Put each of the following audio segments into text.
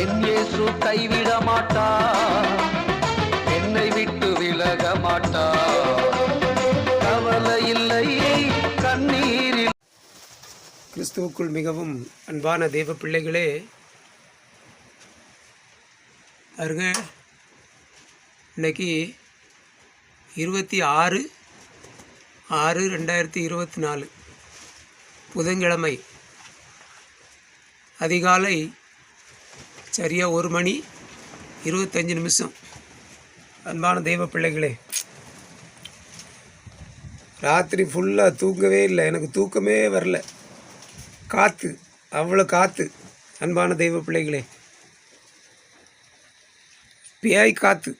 என் இயேசு கைவிட மாட்டா என்னை விட்டு விலக மாட்டா கவலை இல்லை கண்ணீரில். கிறிஸ்துவுக்குள் மிகவும் அன்பான தெய்வ பிள்ளைகளே அருக இன்னைக்கு இருபத்தி ஆறு ஆறு ரெண்டாயிரத்தி இருபத்தி நாலு புதன்கிழமை அதிகாலை சரியாக ஒரு மணி இருபத்தஞ்சு நிமிஷம். அன்பான தெய்வ பிள்ளைகளே ராத்திரி ஃபுல்லாக தூங்கவே இல்லை. எனக்கு தூக்கமே வரல. காற்று அவ்வளோ காற்று அன்பான தெய்வ பிள்ளைகளே பேய் காற்று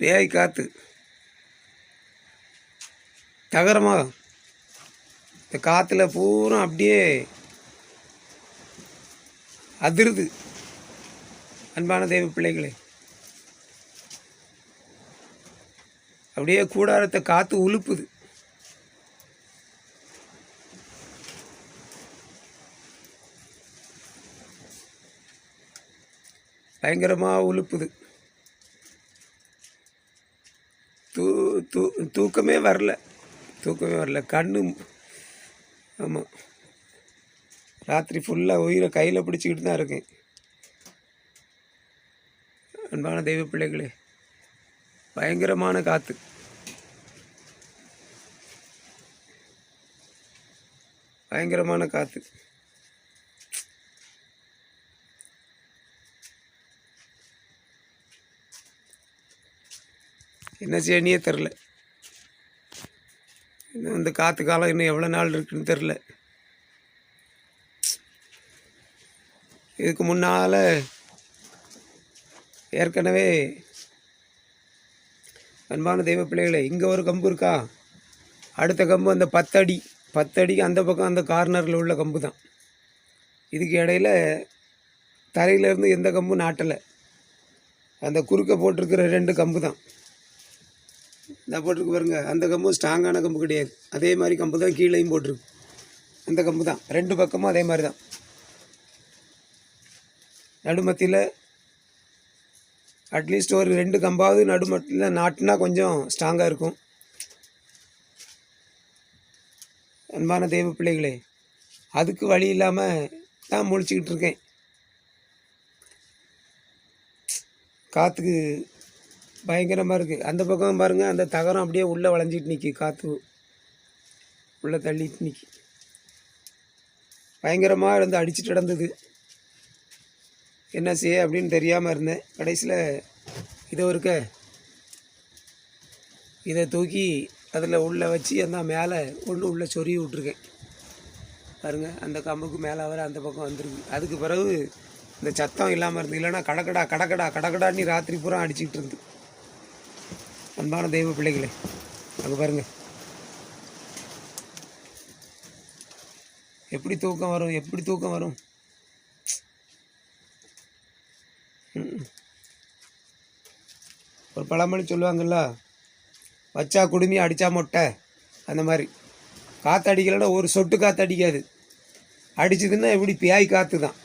பேய் காற்று தகரமா இந்த காற்றுல பூரா அப்படியே அதிருது. அன்பான தெய்வ பிள்ளைகளே. அப்படியே கூடாரத்தை காற்று உலுப்புது பயங்கரமாக உலுப்புது தூ தூ தூக்கமே வரல. தூக்கமே வரல. கண்ணு ஆமாம் ராத்திரி ஃபுல்லாக உயிரை கையில் பிடிச்சிக்கிட்டு தான் இருக்கேன். அன்பான தெய்வ பிள்ளைகளே பயங்கரமான காற்று பயங்கரமான காற்று என்ன செய்யணியே தெரில இன்னும் இந்த காற்று காலம் இன்னும் எவ்வளோ நாள் இருக்குன்னு தெரில இதுக்கு முன்னால் ஏற்கனவே அன்பான தெய்வ பிள்ளைகளை இங்கே ஒரு கம்பு இருக்கா? அடுத்த கம்பு அந்த பத்தடி. பத்தடிக்கு அந்த பக்கம் அந்த கார்னரில் உள்ள கம்பு தான் இதுக்கு இடையில தரையிலேருந்து எந்த கம்பும் நாட்டலை. அந்த குறுக்க போட்டிருக்கிற ரெண்டு கம்பு தான் இந்த போட்டிருக்கு பாருங்க அந்த கம்பும் ஸ்ட்ராங்கான கம்பு கிடையாது. அதே மாதிரி கம்பு தான் கீழேயும் போட்டிருக்கு. அந்த கம்பு தான் ரெண்டு பக்கமும் அதே மாதிரி தான் நடுமத்தியில் அட்லீஸ்ட் ஒரு ரெண்டு கம்பாவது நடுமத்தில் நாட்டினா கொஞ்சம் ஸ்ட்ராங்காக இருக்கும். அன்பான தெய்வ பிள்ளைகளே அதுக்கு வழி இல்லாமல் தான் முழிச்சிக்கிட்டு இருக்கேன். காற்றுக்கு பயங்கரமாக இருக்குது அந்த பக்கம் பாருங்கள் அந்த தகரம் அப்படியே உள்ளே வளைஞ்சிட்டு நிற்கி காற்று உள்ளே தள்ளிட்டு நிற்கி பயங்கரமாக இருந்து அடிச்சுட்டு நடந்தது. என்ன செய்ய அப்படின்னு தெரியாமல் இருந்தேன். கடைசியில் இதை இருக்க இதை தூக்கி அதில் உள்ளே வச்சு அந்த மேலே ஒன்று உள்ளே சொருகி விட்ருக்கேன் பாருங்கள் அந்த கம்புக்கு மேலே வர அந்த பக்கம் வந்துருக்கு. அதுக்கு பிறகு இந்த சத்தம் இல்லாமல் இருந்து இல்லைன்னா கடக்கடா கடக்கடா கடக்கடான்னு ராத்திரி பூரா அடிச்சுக்கிட்டு இருந்து அன்பான தெய்வ பிள்ளைகளே அங்கே பாருங்கள் எப்படி தூக்கம் வரும் எப்படி தூக்கம் வரும்? ஒரு பழமொழி சொல்லுவாங்கல்ல வச்சா குடுமி அடித்தா மொட்டை அந்த மாதிரி. காற்று அடிக்கலைன்னா ஒரு சொட்டு காற்று அடிக்காது அடிச்சதுன்னா எப்படி பியாய் காற்று தான்.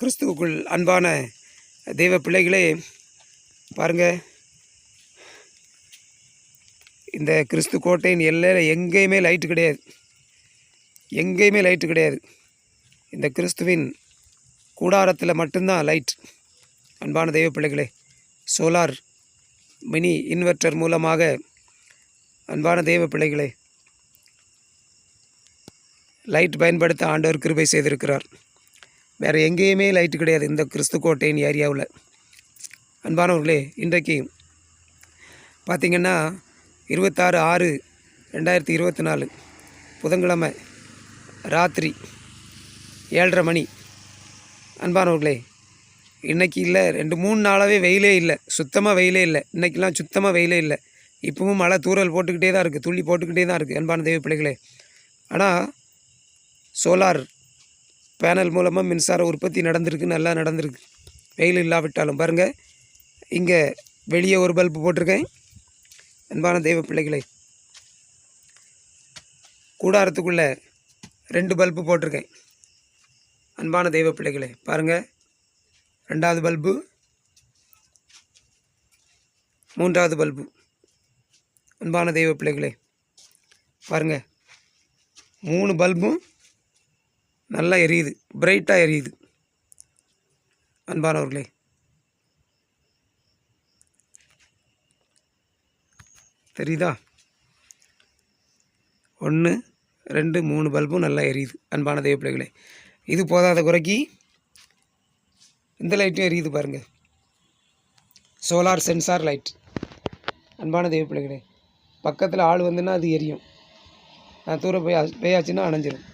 கிறிஸ்துவுக்குள் அன்பான தெய்வ பிள்ளைகளே பாருங்கள் இந்த கிறிஸ்து கோட்டையின் எல்லையில் எங்கேயுமே லைட்டு கிடையாது. எங்கேயுமே லைட்டு கிடையாது. இந்த கிறிஸ்துவின் கூடாரத்தில் மட்டும்தான் லைட் அன்பான தெய்வ பிள்ளைகளே சோலார் மினி இன்வெர்ட்டர் மூலமாக அன்பான தெய்வ பிள்ளைகளே லைட் பயன்படுத்த ஆண்டவர் கிருபை செய்திருக்கிறார். வேறு எங்கேயுமே லைட் கிடையாது இந்த கிறிஸ்து கோட்டையின் ஏரியாவில். அன்பானவர்களே இன்றைக்கு பார்த்திங்கன்னா இருபத்தாறு ஆறு ரெண்டாயிரத்தி இருபத்தி நாலு புதன்கிழமை ராத்திரி ஏழரை மணி. அன்பானவர்களே இன்றைக்கி இல்லை ரெண்டு மூணு நாளாகவே வெயிலே இல்லை. சுத்தமாக வெயிலே இல்லை. இன்றைக்கெலாம் சுத்தமாக வெயிலே இல்லை. இப்பவும் மழை தூறல் போட்டுக்கிட்டே தான் இருக்குது துள்ளி போட்டுக்கிட்டே தான் இருக்குது அன்பான தெய்வ பிள்ளைகளே. ஆனால் சோலார் பேனல் மூலமாக மின்சார உற்பத்தி நடந்திருக்கு நல்லா நடந்திருக்கு. வெயில் இல்லாவிட்டாலும் பாருங்கள் இங்கே வெளியே ஒரு பல்பு போட்டிருக்கேன். அன்பான தெய்வ பிள்ளைகளே. கூடாரத்துக்குள்ளே ரெண்டு பல்பு போட்டிருக்கேன். அன்பான தெய்வ பிள்ளைகளே பாருங்கள் ரெண்டாவது பல்பு. மூன்றாவது பல்பு. அன்பான தெய்வ பிள்ளைகளே பாருங்கள் மூணு பல்பும் நல்லா எரியுது பிரைட்டாக எரியுது. அன்பானவர்களே. தெரியுதா? ஒன்று ரெண்டு மூணு பல்பும் நல்லா எரியுது அன்பான தெய்வ பிள்ளைகளே. இது போதாத குறைக்கு இந்த லைட்டும் எரியுது பாருங்கள் சோலார் சென்சார் லைட். அன்பான தெய்வ பிள்ளைகளே பக்கத்தில் ஆள் வந்துன்னா அது எரியும். நான் தூரம் போய் ஆ- போயாச்சுன்னா அணைஞ்சிரும்.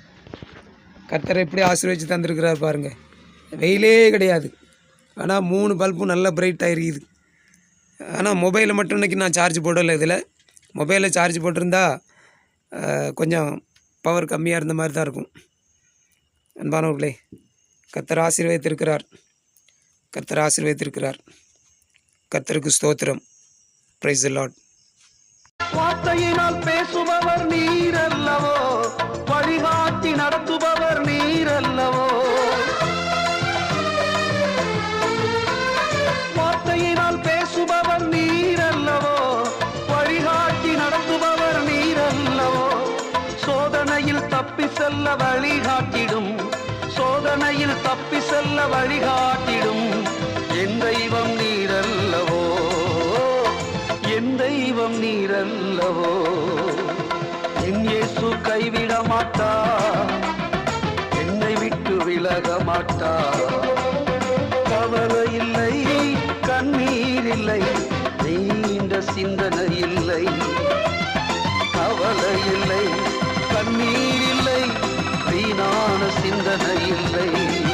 கத்தரை எப்படி ஆசீர்வதிச்சு தந்திருக்கிறார் பாருங்கள் வெயிலே கிடையாது. ஆனால் மூணு பல்பும் நல்லா பிரைட்டாக எரியுது. ஆனால் மொபைலில் மட்டும் இன்றைக்கி நான் சார்ஜ் போடலை இதில். மொபைலில் சார்ஜ் போட்டிருந்தா கொஞ்சம் பவர் கம்மியாக இருந்த மாதிரி தான் இருக்கும். அன்பானவர்களே கர்த்தர் ஆசீர்வதித்திருக்கிறார். கர்த்தர் ஆசீர்வதித்திருக்கிறார். கர்த்தருக்கு ஸ்தோத்திரம். பிரைஸ் லார்ட் வார்த்தையினால் பேசுபவர் நீரல்லவோ? வழிகாட்டி நடத்துபவர் நீரல்லவோ? வார்த்தையினால் பேசுபவர் நீரல்லவோ? வழிகாட்டி நடத்துபவர் நீரல்லவோ? சோதனையில் தப்பி செல்ல வழிகாட்டிடும் சோதனையில் தப்பி செல்ல வழிகாட்டிடும். என் தெய்வம் நீரல்லவோ? என் தெய்வம் நீரல்லவோ? என் இயேசு கைவிட மாட்டா. என்னை விட்டு விலக மாட்டா. கவலை இல்லை கண்ணீர் இல்லை நீண்ட சிந்தனை இல்லை. கவலை இல்லை கண்ணீர் இல்லை வீணான சிந்தனை இல்லை.